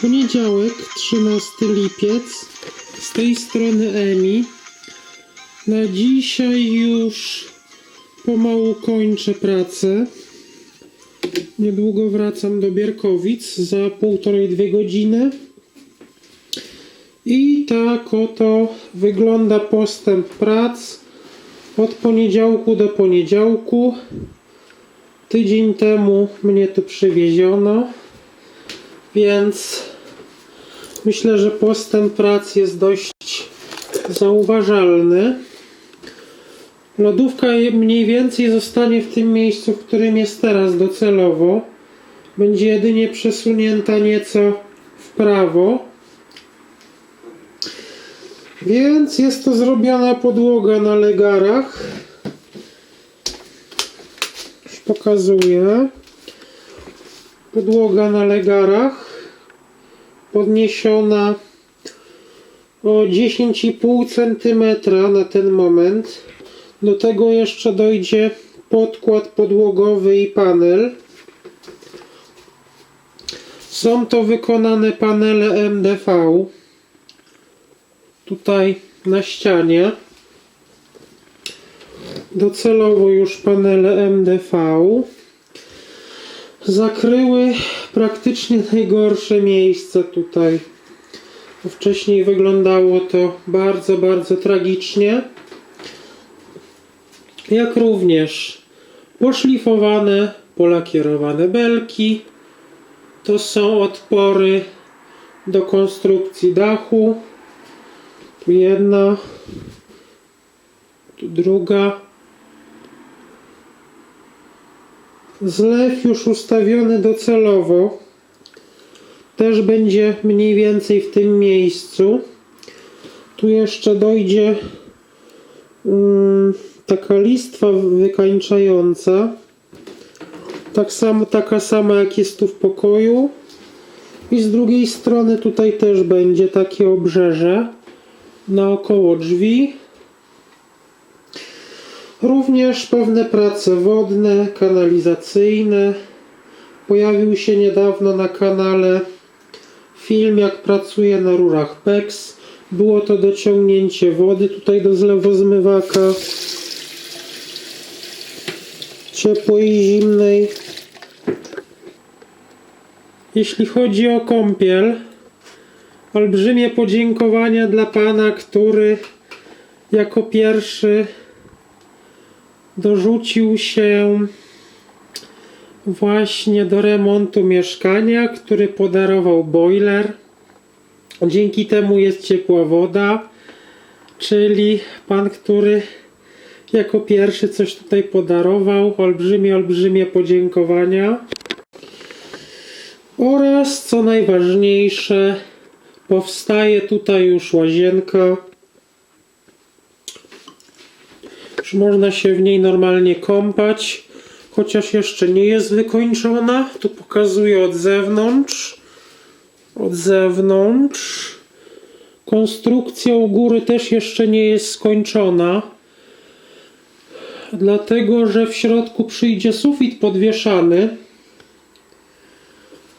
Poniedziałek, 13 lipiec. Z tej strony Emi. Na dzisiaj już pomału kończę pracę. Niedługo wracam do Bierkowic za półtorej, dwie godziny. I tak oto wygląda postęp prac od poniedziałku do poniedziałku. Tydzień temu mnie tu przywieziono, więc myślę, że postęp prac jest dość zauważalny. Lodówka mniej więcej zostanie w tym miejscu, w którym jest teraz docelowo. Będzie jedynie przesunięta nieco w prawo. Więc jest to zrobiona podłoga na legarach. Już pokazuję. Podłoga na legarach. Podniesiona o 10,5 cm na ten moment. Do tego jeszcze dojdzie podkład podłogowy i panel. Są to wykonane panele MDV. Tutaj na ścianie. Docelowo już panele MDV zakryły praktycznie najgorsze miejsca tutaj. Wcześniej wyglądało to bardzo, bardzo tragicznie. Jak również poszlifowane, polakierowane belki. To są otwory do konstrukcji dachu. Tu jedna, tu druga. Zlew już ustawiony docelowo. Też będzie mniej więcej w tym miejscu. Tu jeszcze dojdzie mm, taka listwa wykańczająca. Tak samo, taka sama jak jest tu w pokoju. I z drugiej strony tutaj też będzie takie obrzeże naokoło drzwi. Również pewne prace wodne, kanalizacyjne. Pojawił się niedawno na kanale film, jak pracuje na rurach PEX. Było to dociągnięcie wody tutaj do zlewozmywaka ciepłej i zimnej. Jeśli chodzi o kąpiel, olbrzymie podziękowania dla pana, który jako pierwszy dorzucił się właśnie do remontu mieszkania, który podarował boiler. Dzięki temu jest ciepła woda, czyli pan, który jako pierwszy coś tutaj podarował. Olbrzymie, olbrzymie podziękowania. Oraz co najważniejsze, powstaje tutaj już łazienka. Już można się w niej normalnie kąpać, chociaż jeszcze nie jest wykończona. Tu pokazuję od zewnątrz. Od zewnątrz. Konstrukcja u góry też jeszcze nie jest skończona. Dlatego, że w środku przyjdzie sufit podwieszany.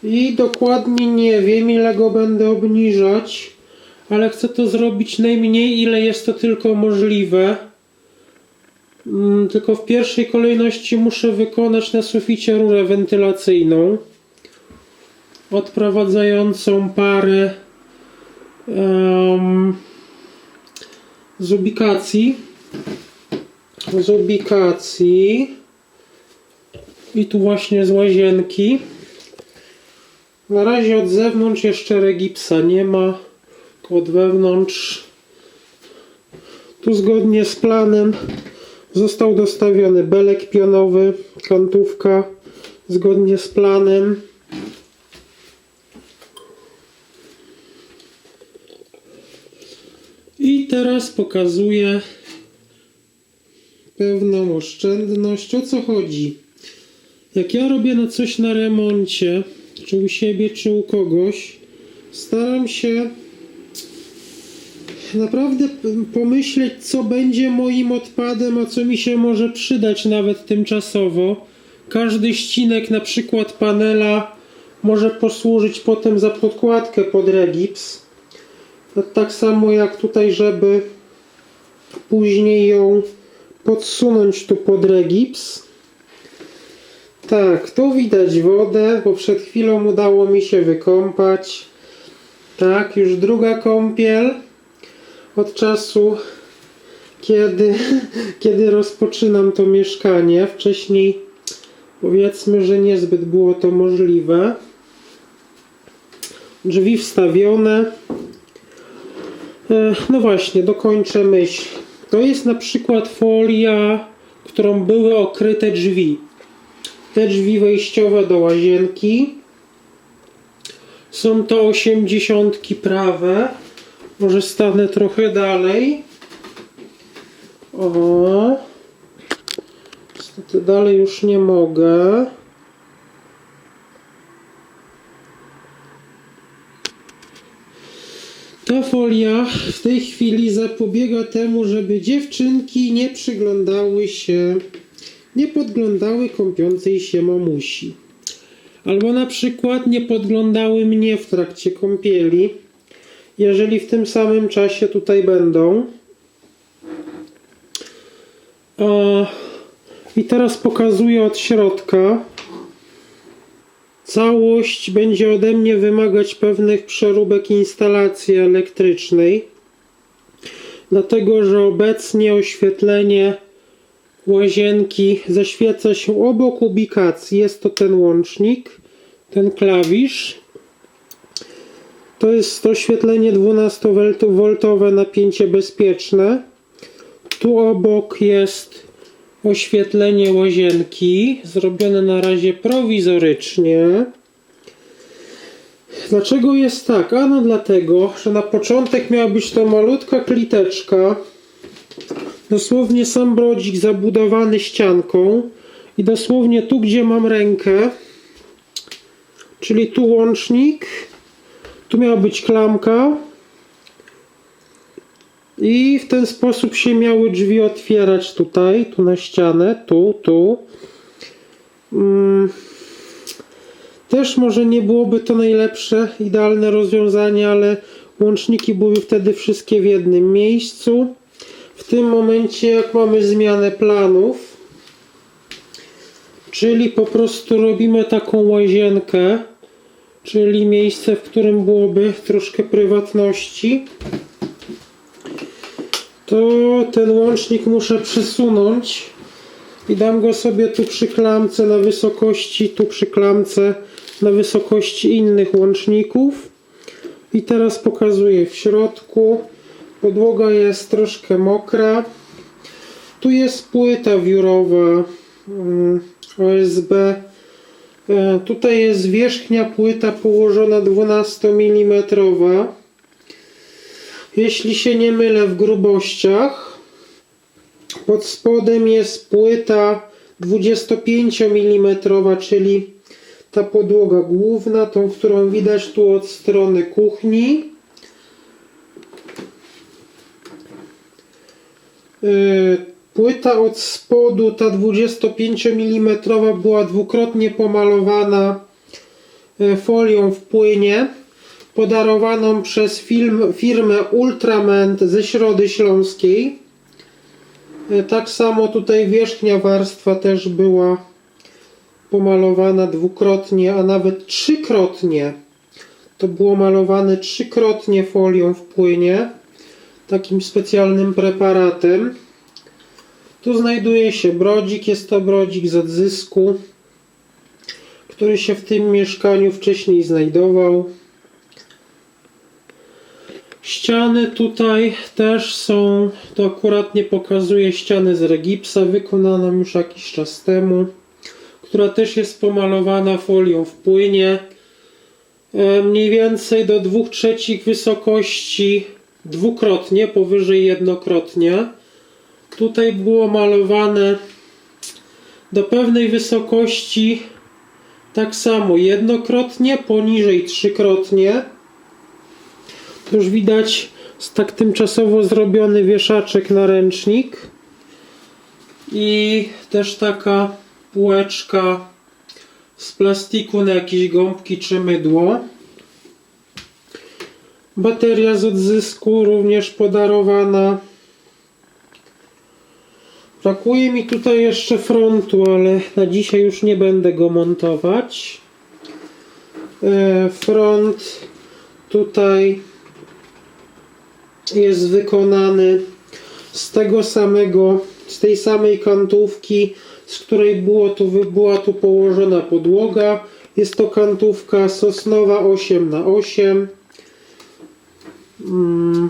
I dokładnie nie wiem, ile go będę obniżać, ale chcę to zrobić najmniej, ile jest to tylko możliwe. Mm, Tylko w pierwszej kolejności muszę wykonać na suficie rurę wentylacyjną odprowadzającą parę em, z ubikacji. Z ubikacji. I tu właśnie z łazienki. Na razie od zewnątrz jeszcze regipsa nie ma, od wewnątrz. Tu zgodnie z planem został dostawiony belek pionowy, kantówka zgodnie z planem. I teraz pokazuję pewną oszczędność. O co chodzi? Jak ja robię na coś na remoncie, czy u siebie, czy u kogoś, staram się naprawdę pomyśleć, co będzie moim odpadem, a co mi się może przydać nawet tymczasowo. Każdy ścinek, na przykład panela może posłużyć potem za podkładkę pod regips. No, tak samo jak tutaj, żeby później ją podsunąć tu pod regips. Tak, tu widać wodę, bo przed chwilą udało mi się wykąpać. Tak, już druga kąpiel od czasu, kiedy, kiedy rozpoczynam to mieszkanie. Wcześniej powiedzmy, że niezbyt było to możliwe. Drzwi wstawione. E, No właśnie, dokończę myśl. To jest na przykład folia, którą były okryte drzwi. Te drzwi wejściowe do łazienki. Są to osiemdziesiątki prawe. Może stanę trochę dalej. O. Niestety dalej już nie mogę. Ta folia w tej chwili zapobiega temu, żeby dziewczynki nie przyglądały się, nie podglądały kąpiącej się mamusi. Albo na przykład nie podglądały mnie w trakcie kąpieli, jeżeli w tym samym czasie tutaj będą. I teraz pokazuję od środka. Całość będzie ode mnie wymagać pewnych przeróbek instalacji elektrycznej, dlatego że obecnie oświetlenie łazienki zaświeca się obok ubikacji. Jest to ten łącznik, ten klawisz. To jest oświetlenie 12V napięcie bezpieczne. Tu obok jest oświetlenie łazienki, zrobione na razie prowizorycznie. Dlaczego jest tak? Ano dlatego, że na początek miała być to malutka kliteczka, dosłownie sam brodzik zabudowany ścianką i dosłownie tu, gdzie mam rękę, czyli tu łącznik, tu miała być klamka, i w ten sposób się miały drzwi otwierać tutaj, tu na ścianę, tu, tu. Mm. Też może nie byłoby to najlepsze, idealne rozwiązanie, ale łączniki były wtedy wszystkie w jednym miejscu. W tym momencie, jak mamy zmianę planów, czyli po prostu robimy taką łazienkę, czyli miejsce, w którym byłoby troszkę prywatności to ten łącznik muszę przesunąć i dam go sobie tu przy klamce na wysokości, tu przy klamce na wysokości innych łączników. I teraz pokazuję w środku. Podłoga jest troszkę mokra. Tu jest płyta wiórowa mm, OSB tutaj jest wierzchnia płyta położona 12 mm jeśli się nie mylę w grubościach. Pod spodem jest płyta 25 mm, czyli ta podłoga główna, tą, którą widać tu od strony kuchni. Yy, Płyta od spodu, ta 25 mm była dwukrotnie pomalowana yy, folią w płynie podarowaną przez film, firmę Ultrament ze Środy Śląskiej. E, Tak samo tutaj wierzchnia warstwa też była pomalowana dwukrotnie, a nawet trzykrotnie. To było malowane trzykrotnie folią w płynie, takim specjalnym preparatem. Tu znajduje się brodzik, jest to brodzik z odzysku, który się w tym mieszkaniu wcześniej znajdował. Ściany tutaj też są, to akurat nie pokazuje ściany z regipsa, wykonaną już jakiś czas temu, która też jest pomalowana folią w płynie. E, Mniej więcej do 2 trzecich wysokości dwukrotnie, powyżej jednokrotnie. Tutaj było malowane do pewnej wysokości tak samo jednokrotnie, poniżej trzykrotnie. Już widać tak tymczasowo zrobiony wieszaczek na ręcznik i też taka półeczka z plastiku na jakieś gąbki czy mydło. Bateria z odzysku również podarowana. Brakuje mi tutaj jeszcze frontu, ale na dzisiaj już nie będę go montować. E, Front tutaj jest wykonany z tego samego, z tej samej kantówki, z której było tu, była tu położona podłoga. Jest to kantówka sosnowa 8 na 8 Mm.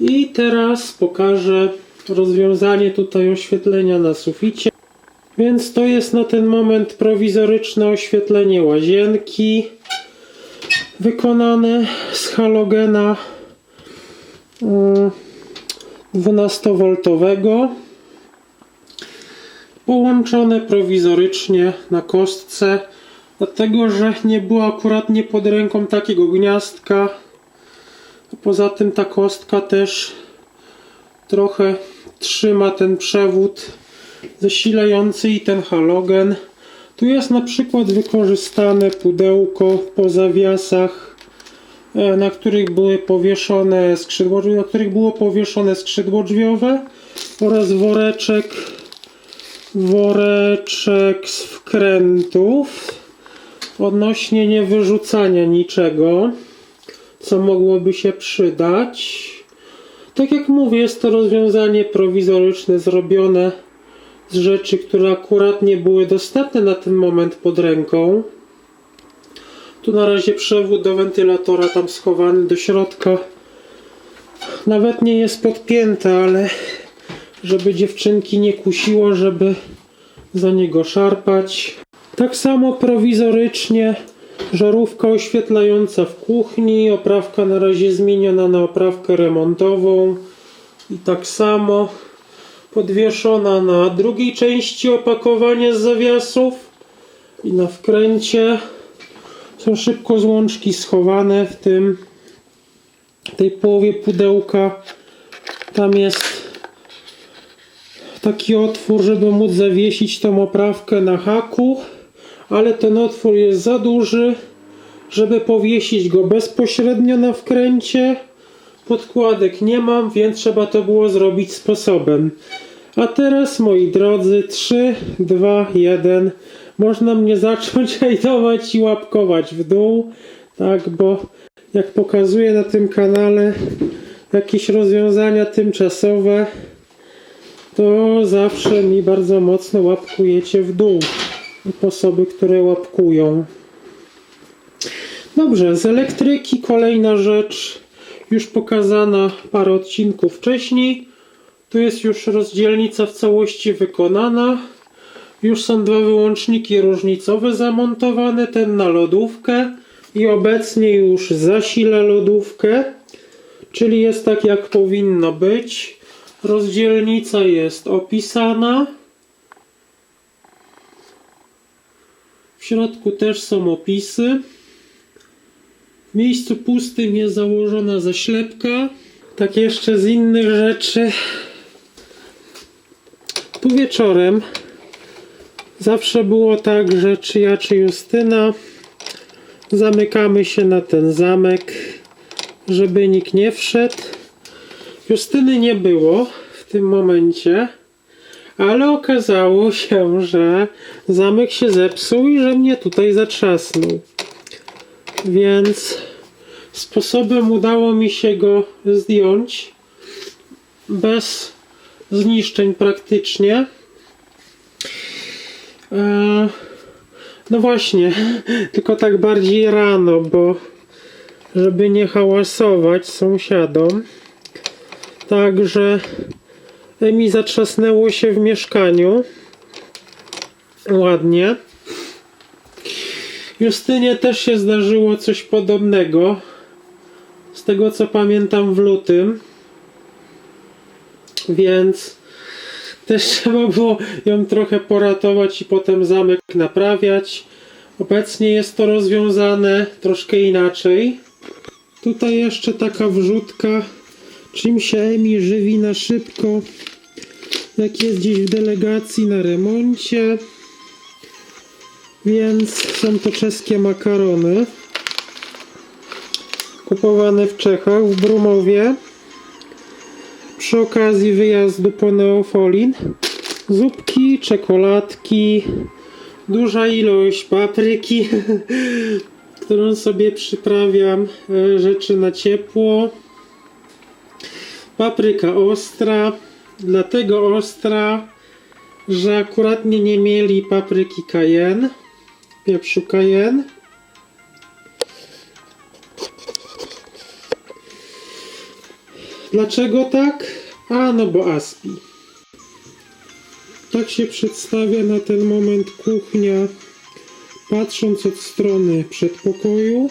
I teraz pokażę rozwiązanie tutaj oświetlenia na suficie. Więc to jest na ten moment prowizoryczne oświetlenie łazienki wykonane z halogena mm, 12V połączone prowizorycznie na kostce dlatego, że nie było akurat nie pod ręką takiego gniazdka poza tym ta kostka też trochę trzyma ten przewód zasilający i ten halogen. Tu jest na przykład wykorzystane pudełko po zawiasach e, na których były powieszone skrzydło, na których było powieszone skrzydło drzwiowe oraz woreczek woreczek z wkrętów odnośnie niewyrzucania niczego co mogłoby się przydać tak jak mówię jest to rozwiązanie prowizoryczne zrobione z rzeczy, które akurat nie były dostępne na ten moment pod ręką tu na razie przewód do wentylatora tam schowany do środka nawet nie jest podpięty, ale żeby dziewczynki nie kusiło, żeby za niego szarpać. Tak samo prowizorycznie żarówka oświetlająca w kuchni, oprawka na razie zmieniona na oprawkę remontową. I tak samo podwieszona na drugiej części opakowania z zawiasów. I na wkręcie są szybko złączki schowane w tym tej połowie pudełka. Tam jest taki otwór, żeby móc zawiesić tą oprawkę na haku, ale ten otwór jest za duży, żeby powiesić go bezpośrednio na wkręcie. Podkładek nie mam, więc trzeba to było zrobić sposobem. A teraz, moi drodzy, 3, 2, 1. Można mnie zacząć hejtować i łapkować w dół, tak, bo jak pokazuję na tym kanale jakieś rozwiązania tymczasowe, to zawsze mi bardzo mocno łapkujecie w dół osoby, które łapkują. Dobrze, z elektryki kolejna rzecz, już pokazana parę odcinków wcześniej. Tu jest już rozdzielnica w całości wykonana. Już są dwa wyłączniki różnicowe zamontowane, ten na lodówkę i obecnie już zasila lodówkę, czyli jest tak jak powinno być. Rozdzielnica jest opisana. Środku też są opisy. W miejscu pustym jest założona zaślepka. Tak jeszcze z innych rzeczy. Tu wieczorem zawsze było tak, że czy ja, czy Justyna zamykamy się na ten zamek, żeby nikt nie wszedł. Justyny nie było w tym momencie, ale okazało się, że zamek się zepsuł i że mnie tutaj zatrzasnął. Więc sposobem udało mi się go zdjąć bez zniszczeń praktycznie. Eee, no właśnie, tylko tak bardziej rano, bo żeby nie hałasować sąsiadom. Także mi zatrzasnęło się w mieszkaniu. Ładnie. Justynie też się zdarzyło coś podobnego. Z tego co pamiętam w lutym. Więc też trzeba było ją trochę poratować i potem zamek naprawiać. Obecnie jest to rozwiązane troszkę inaczej. Tutaj jeszcze taka wrzutka, czym się Emi żywi na szybko, jak jest gdzieś w delegacji na remoncie. Więc są to czeskie makarony. Kupowane w Czechach, w Brumowie. Przy okazji wyjazdu po Neofolin. Zupki, czekoladki, duża ilość papryki, którą sobie przyprawiam e, rzeczy na ciepło. Papryka ostra, dlatego ostra, że akuratnie nie mieli papryki cayenne, pieprzu cayenne. Dlaczego tak? A no bo Aspi. Tak się przedstawia na ten moment kuchnia, patrząc od strony przedpokoju.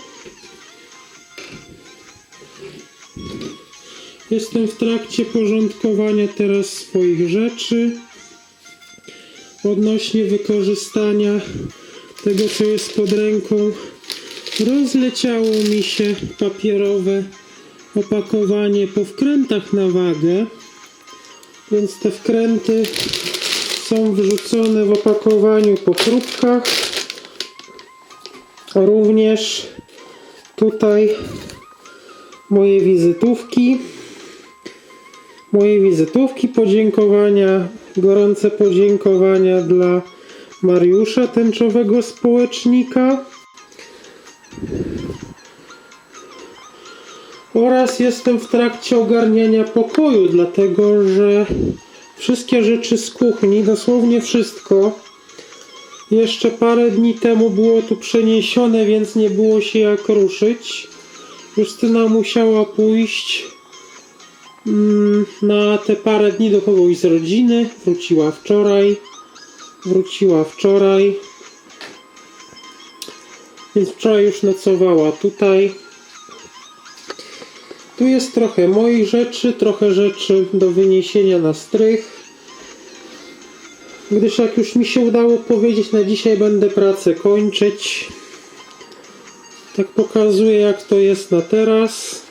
Jestem w trakcie porządkowania teraz swoich rzeczy odnośnie wykorzystania tego, co jest pod ręką. Rozleciało mi się papierowe opakowanie po wkrętach na wagę, więc te wkręty są wrzucone w opakowaniu po próbkach. Również tutaj moje wizytówki. Moje wizytówki, podziękowania, gorące podziękowania dla Mariusza, tęczowego społecznika. Oraz jestem w trakcie ogarniania pokoju, dlatego że wszystkie rzeczy z kuchni, dosłownie wszystko, jeszcze parę dni temu było tu przeniesione, więc nie było się jak ruszyć. Justyna musiała pójść na te parę dni do kogoś z rodziny. Wróciła wczoraj. Wróciła wczoraj. Więc wczoraj już nocowała tutaj. Tu jest trochę moich rzeczy, trochę rzeczy do wyniesienia na strych. Gdyż jak już mi się udało powiedzieć, na dzisiaj będę pracę kończyć. Tak pokazuję jak to jest na teraz.